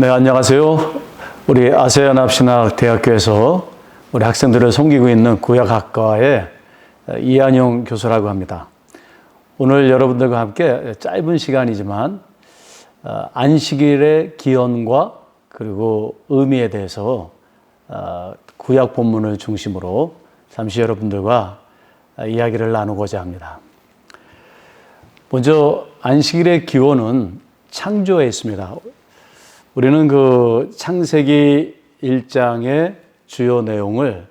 네, 안녕하세요. 우리 아세안 합신학 대학교에서 우리 학생들을 섬기고 있는 구약학과의 이한용 교수라고 합니다. 오늘 여러분들과 함께 짧은 시간이지만 어, 안식일의 기원과 그리고 의미에 대해서 어, 구약 본문을 중심으로 잠시 여러분들과 이야기를 나누고자 합니다. 먼저 안식일의 기원은 창조에 있습니다. 우리는 그 창세기 1장의 주요 내용을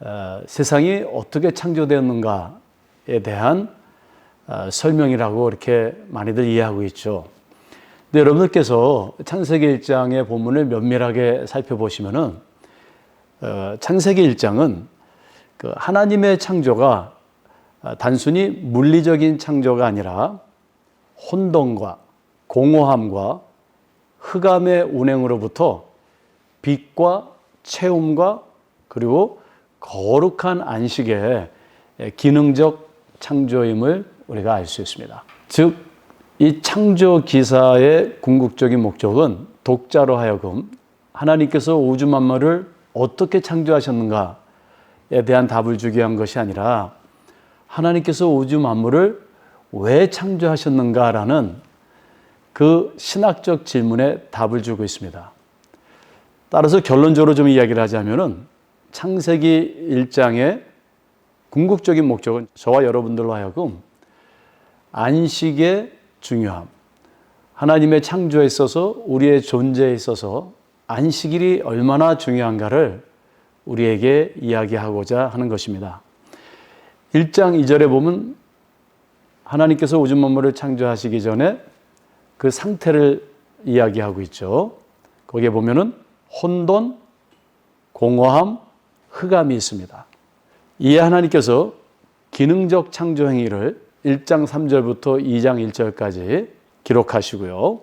어, 세상이 어떻게 창조되었는가에 대한 어, 설명이라고 이렇게 많이들 이해하고 있죠. 근데 여러분들께서 창세기 1장의 본문을 면밀하게 살펴보시면은 어, 창세기 1장은 그 하나님의 창조가 어, 단순히 물리적인 창조가 아니라 혼돈과 공허함과 흑암의 운행으로부터 빛과 체험과 그리고 거룩한 안식의 기능적 창조임을 우리가 알 수 있습니다. 즉, 이 창조 기사의 궁극적인 목적은 독자로 하여금 하나님께서 우주 만물을 어떻게 창조하셨는가에 대한 답을 주기 위한 것이 아니라 하나님께서 우주 만물을 왜 창조하셨는가라는 그 신학적 질문에 답을 주고 있습니다. 따라서 결론적으로 좀 이야기를 하자면은 창세기 1장의 궁극적인 목적은 저와 여러분들로 하여금 안식의 중요함, 하나님의 창조에 있어서 우리의 존재에 있어서 안식일이 얼마나 중요한가를 우리에게 이야기하고자 하는 것입니다. 1장 2절에 보면 하나님께서 우주 만물을 창조하시기 전에 그 상태를 이야기하고 있죠. 거기에 보면은 혼돈, 공허함, 흑암이 있습니다. 이에 하나님께서 기능적 창조 행위를 1장 3절부터 2장 1절까지 기록하시고요.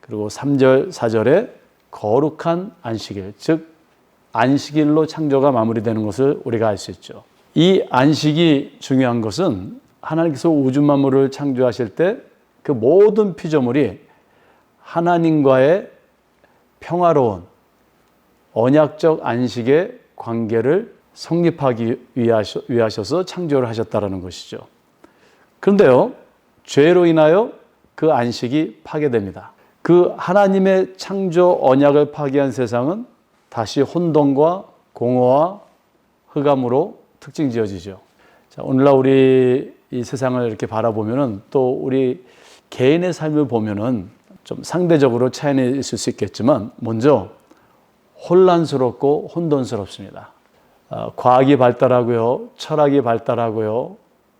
그리고 3절, 4절에 거룩한 안식일, 즉 안식일로 창조가 마무리되는 것을 우리가 알 수 있죠. 이 안식이 중요한 것은 하나님께서 우주 만물을 창조하실 때 그 모든 피조물이 하나님과의 평화로운 언약적 안식의 관계를 성립하기 위하셔서 창조를 하셨다라는 것이죠. 그런데요, 죄로 인하여 그 안식이 파괴됩니다. 그 하나님의 창조 언약을 파괴한 세상은 다시 혼돈과 공허와 흑암으로 특징 지어지죠. 자, 오늘날 우리 이 세상을 이렇게 바라보면은 또 우리 개인의 삶을 보면은 좀 상대적으로 차이는 있을 수 있겠지만 먼저 혼란스럽고 혼돈스럽습니다. 어, 과학이 발달하고요, 철학이 발달하고요,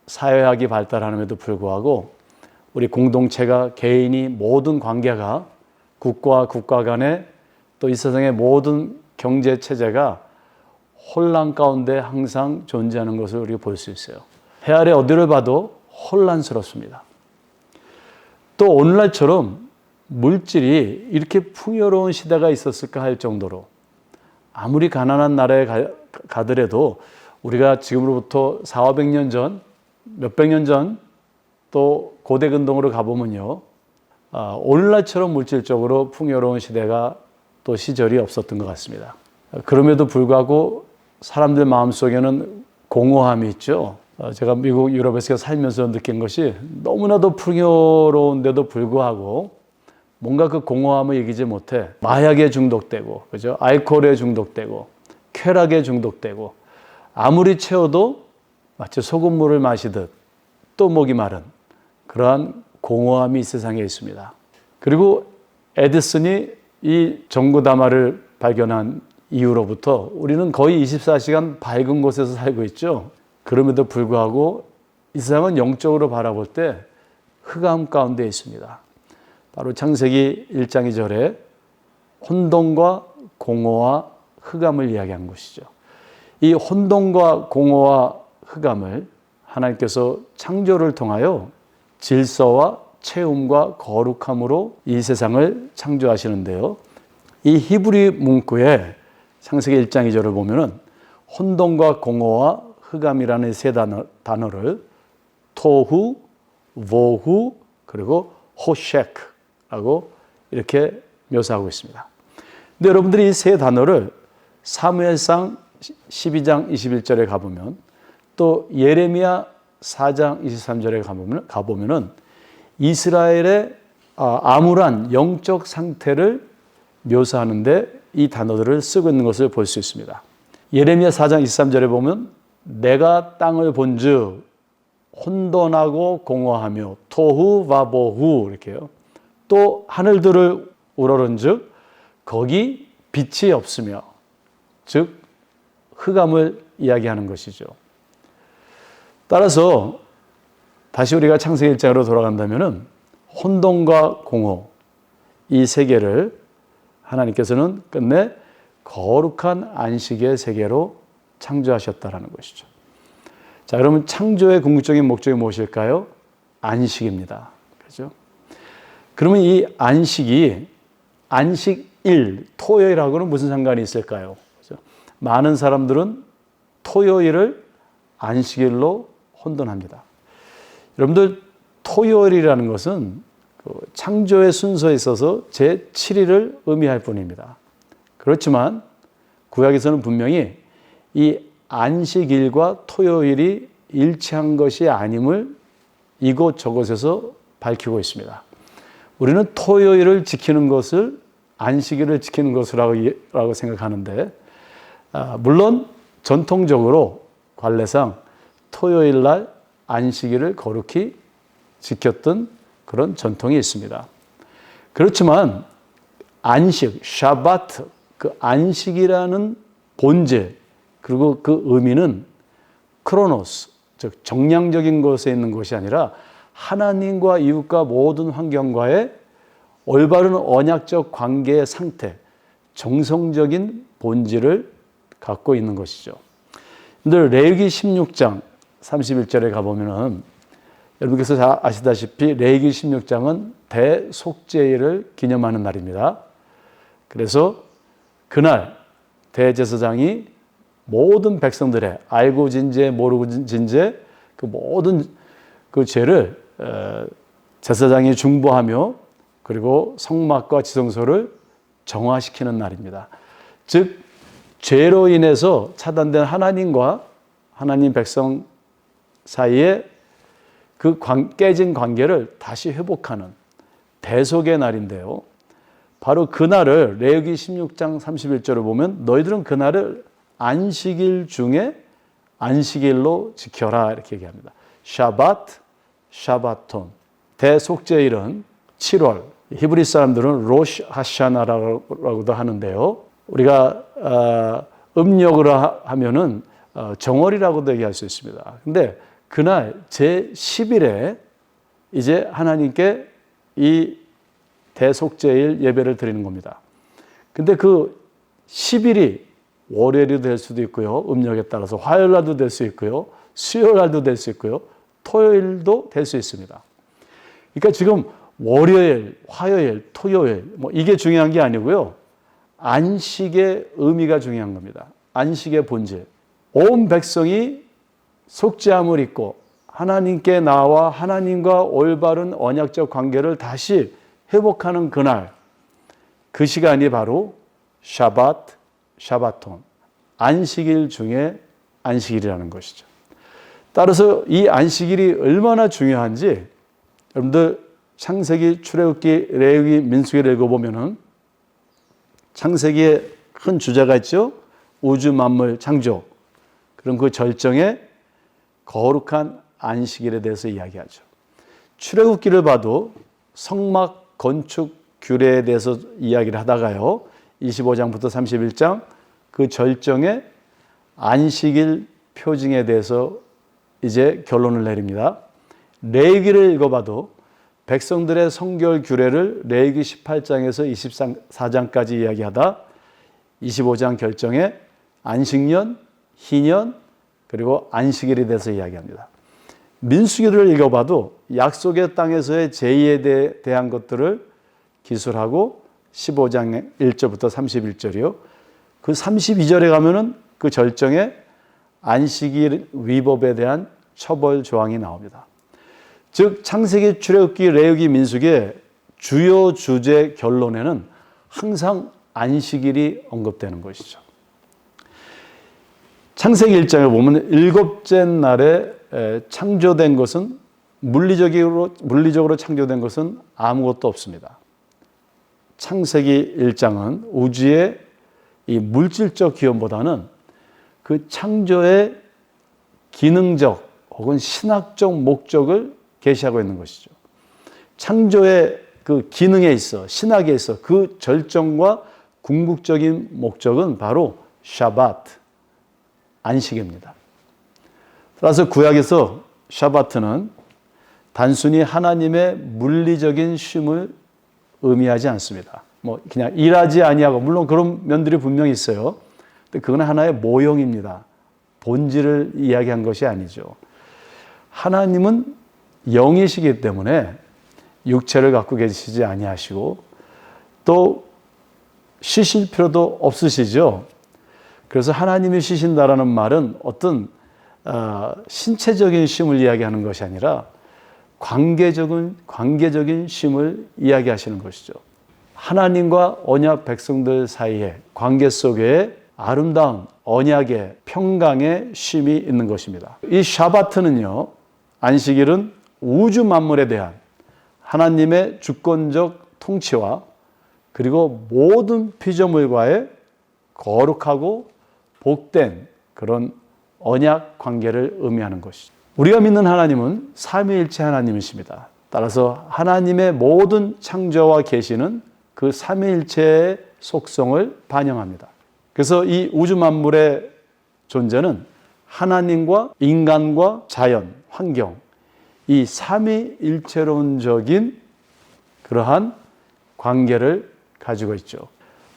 사회학이 발달하는데도 불구하고 우리 공동체가 개인이 모든 관계가 국가 국가 간에 또 이 세상의 모든 경제 체제가 혼란 가운데 항상 존재하는 것을 우리가 볼 수 있어요. 해 아래 어디를 봐도 혼란스럽습니다. 또 오늘날처럼 물질이 이렇게 풍요로운 시대가 있었을까 할 정도로 아무리 가난한 나라에 가, 더라도 우리가 지금으로부터 4, 500년 전, 몇백 년 전 또 고대 근동으로 가보면요. 아, 오늘날처럼 물질적으로 풍요로운 시대가 또 시절이 없었던 것 같습니다. 그럼에도 불구하고 사람들 마음속에는 공허함이 있죠. 어, 제가 미국 유럽에서 살면서 느낀 것이 너무나도 풍요로운데도 불구하고 뭔가 그 공허함을 이기지 못해 마약에 중독되고 그죠 알코올에 중독되고 쾌락에 중독되고 아무리 채워도 마치 소금물을 마시듯 또 목이 마른 그러한 공허함이 세상에 있습니다. 그리고 에디슨이 이 전구 다마를 발견한 이후로부터 우리는 거의 24시간 밝은 곳에서 살고 있죠. 그럼에도 불구하고 이 세상은 영적으로 바라볼 때 흑암 가운데 있습니다. 바로 창세기 1장 2절에 혼돈과 공허와 흑암을 이야기한 것이죠. 이 혼돈과 공허와 흑암을 하나님께서 창조를 통하여 질서와 체험과 거룩함으로 이 세상을 창조하시는데요. 이 히브리 문구에 창세기 1장 2절을 보면은 혼돈과 공허와 흑암이라는 세 단어, 단어를 토후, 보후, 그리고 호셰크라고 이렇게 묘사하고 있습니다. 근데 여러분들이 이 세 단어를 사무엘상 12장 21절에 가보면 또 예레미야 4장 23절에 가보면 가보면은 이스라엘의 아, 암울한 영적 상태를 묘사하는데 이 단어들을 쓰고 있는 것을 볼 수 있습니다. 예레미야 4장 23절에 보면 내가 땅을 본즉 혼돈하고 공허하며 토후 바보후 이렇게요. 또 하늘들을 우러른즉 거기 빛이 없으며 즉 흑암을 이야기하는 것이죠. 따라서 다시 우리가 창세기 1장으로 돌아간다면은 혼돈과 공허 이 세계를 하나님께서는 끝내 거룩한 안식의 세계로 창조하셨다라는 것이죠. 자, 그러면 창조의 궁극적인 목적이 무엇일까요? 안식입니다. 그죠? 그러면 이 안식이 안식일, 토요일하고는 무슨 상관이 있을까요? 그죠? 많은 사람들은 토요일을 안식일로 혼돈합니다. 여러분들 토요일이라는 것은 그 창조의 순서에 있어서 제 7일을 의미할 뿐입니다. 그렇지만 구약에서는 분명히 이 안식일과 토요일이 일치한 것이 아님을 이곳 저곳에서 밝히고 있습니다. 우리는 토요일을 지키는 것을 안식일을 지키는 것이라고 생각하는데, 아, 물론 전통적으로 관례상 토요일 날 안식일을 거룩히 지켰던 그런 전통이 있습니다. 그렇지만 안식, 샤바트, 그 안식이라는 본질, 그리고 그 의미는 크로노스, 즉 정량적인 것에 있는 것이 아니라 하나님과 이웃과 모든 환경과의 올바른 언약적 관계의 상태, 정성적인 본질을 갖고 있는 것이죠. 근데 레위기 16장 31절에 가보면은 여러분께서 다 아시다시피 레위기 16장은 대속죄일을 기념하는 날입니다. 그래서 그날 대제사장이 모든 백성들의 알고 진죄 모르고 진죄 그 모든 그 죄를 어, 제사장이 중보하며 그리고 성막과 지성소를 정화시키는 날입니다. 즉 죄로 인해서 차단된 하나님과 하나님 백성 사이에 그 깨진 관계를 다시 회복하는 대속의 날인데요. 바로 그날을 레위기 16장 31절을 보면 너희들은 그날을 안식일 중에 안식일로 지켜라 이렇게 얘기합니다. 샤바트, 샤바톤. 대속죄일은 7월. 히브리 사람들은 로시 하샤나라고도 하는데요. 우리가 어, 음력으로 하면은 어, 정월이라고도 얘기할 수 있습니다. 근데 그날 제 10일에 이제 하나님께 이 대속죄일 예배를 드리는 겁니다. 근데 그 10일이 월요일이 될 수도 있고요. 음력에 따라서 화요일 날도 될 수 있고요. 수요일 날도 될 수 있고요. 토요일도 될 수 있습니다. 그러니까 지금 월요일, 화요일, 토요일 뭐 이게 중요한 게 아니고요. 안식의 의미가 중요한 겁니다. 안식의 본질. 온 백성이 속죄함을 입고 하나님께 나와 하나님과 올바른 언약적 관계를 다시 회복하는 그날 그 시간이 바로 샤바트, 샤바톤 안식일 중에 안식일이라는 것이죠. 따라서 이 안식일이 얼마나 중요한지 여러분들 창세기, 출애굽기, 레위기, 민수기를 읽어보면은 창세기에 큰 주제가 있죠. 우주 만물 창조. 그럼 그 절정에 거룩한 안식일에 대해서 이야기하죠. 출애굽기를 봐도 성막 건축 규례에 대해서 이야기를 하다가요. 25장부터 31장 그 절정의 안식일 표징에 대해서 이제 결론을 내립니다. 레위기를 읽어봐도 백성들의 성결 규례를 레위기 18장에서 24장까지 이야기하다 25장 결정에 안식년, 희년, 그리고 안식일에 대해서 이야기합니다. 민수기를 읽어봐도 약속의 땅에서의 제의에 대한 것들을 기술하고 15장 1절부터 31절이요. 그 32절에 가면은 그 절정에 안식일 위법에 대한 처벌 조항이 나옵니다. 즉 창세기, 출애굽기, 레위기, 민수기의 주요 주제 결론에는 항상 안식일이 언급되는 것이죠. 창세기 1장에 보면 일곱째 날에 창조된 것은 물리적으로 물리적으로 창조된 것은 아무것도 없습니다. 창세기 1장은 우주의 이 물질적 기원보다는 그 창조의 기능적 혹은 신학적 목적을 계시하고 있는 것이죠. 창조의 그 기능에 있어 신학에 있어 그 절정과 궁극적인 목적은 바로 샤바트 안식입니다. 따라서 구약에서 샤바트는 단순히 하나님의 물리적인 쉼을 의미하지 않습니다. 뭐 그냥 일하지 아니하고 물론 그런 면들이 분명히 있어요. 근데 그건 하나의 모형입니다. 본질을 이야기한 것이 아니죠. 하나님은 영이시기 때문에 육체를 갖고 계시지 아니하시고 또 쉬실 필요도 없으시죠. 그래서 하나님이 쉬신다라는 말은 어떤 어, 신체적인 쉼을 이야기하는 것이 아니라 관계적인 관계적인 쉼을 이야기하시는 것이죠. 하나님과 언약 백성들 사이의 관계 속에 아름다운 언약의 평강의 쉼이 있는 것입니다. 이 샤바트는요. 안식일은 우주 만물에 대한 하나님의 주권적 통치와 그리고 모든 피조물과의 거룩하고 복된 그런 언약 관계를 의미하는 것이죠. 우리가 믿는 하나님은 삼위일체 하나님이십니다. 따라서 하나님의 모든 창조와 계시는 그 삼위일체의 속성을 반영합니다. 그래서 이 우주 만물의 존재는 하나님과 인간과 자연, 환경, 이 삼위일체론적인 그러한 관계를 가지고 있죠.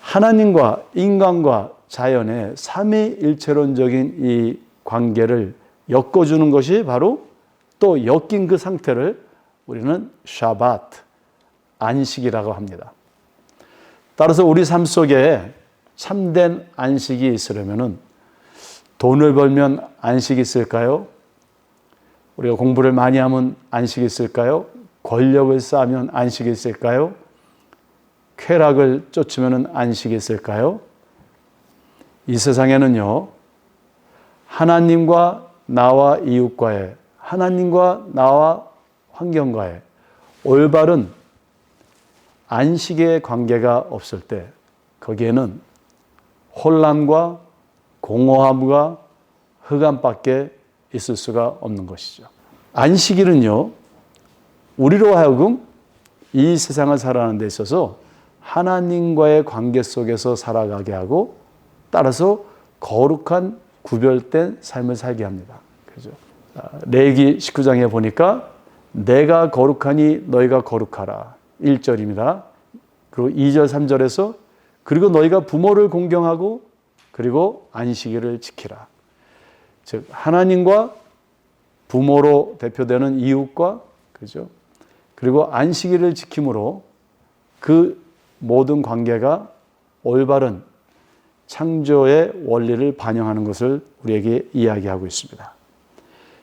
하나님과 인간과 자연의 삼위일체론적인 이 관계를 엮어주는 것이 바로 또 엮인 그 상태를 우리는 샤바트, 안식이라고 합니다. 따라서 우리 삶 속에 참된 안식이 있으려면 돈을 벌면 안식이 있을까요? 우리가 공부를 많이 하면 안식이 있을까요? 권력을 쌓으면 안식이 있을까요? 쾌락을 쫓으면 안식이 있을까요? 이 세상에는요, 하나님과 나와 이웃과의, 하나님과 나와 환경과의 올바른 안식의 관계가 없을 때, 거기에는 혼란과 공허함과 흑암밖에 있을 수가 없는 것이죠. 안식일은요, 우리로 하여금 이 세상을 살아가는 데 있어서 하나님과의 관계 속에서 살아가게 하고 따라서 거룩한 구별된 삶을 살게 합니다. 그죠? 아, 레기 19장에 보니까 내가 거룩하니 너희가 거룩하라. 1절입니다. 그리고 2절, 3절에서 그리고 너희가 부모를 공경하고 그리고 안식일을 지키라. 즉 하나님과 부모로 대표되는 이웃과 그죠? 그리고 안식일을 지킴으로 그 모든 관계가 올바른 창조의 원리를 반영하는 것을 우리에게 이야기하고 있습니다.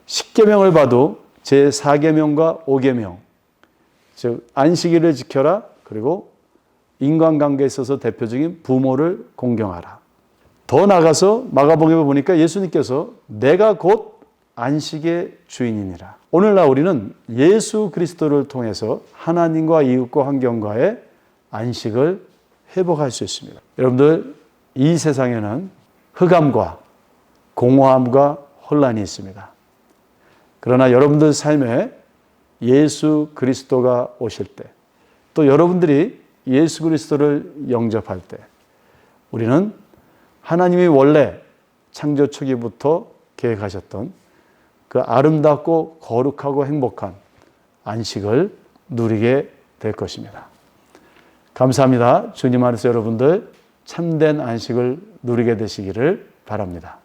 10계명을 봐도 제 4계명과 5계명 즉 안식일을 지켜라 그리고 인간관계에 있어서 대표적인 부모를 공경하라. 더 나가서 마가복음에 보니까 예수님께서 내가 곧 안식의 주인이니라. 오늘날 우리는 예수 그리스도를 통해서 하나님과 이웃과 환경과의 안식을 회복할 수 있습니다. 여러분들 이 세상에는 흑암과 공허함과 혼란이 있습니다. 그러나 여러분들 삶에 예수 그리스도가 오실 때, 또 여러분들이 예수 그리스도를 영접할 때, 우리는 하나님이 원래 창조 초기부터 계획하셨던 그 아름답고 거룩하고 행복한 안식을 누리게 될 것입니다. 감사합니다. 주님 안에서 여러분들 참된 안식을 누리게 되시기를 바랍니다.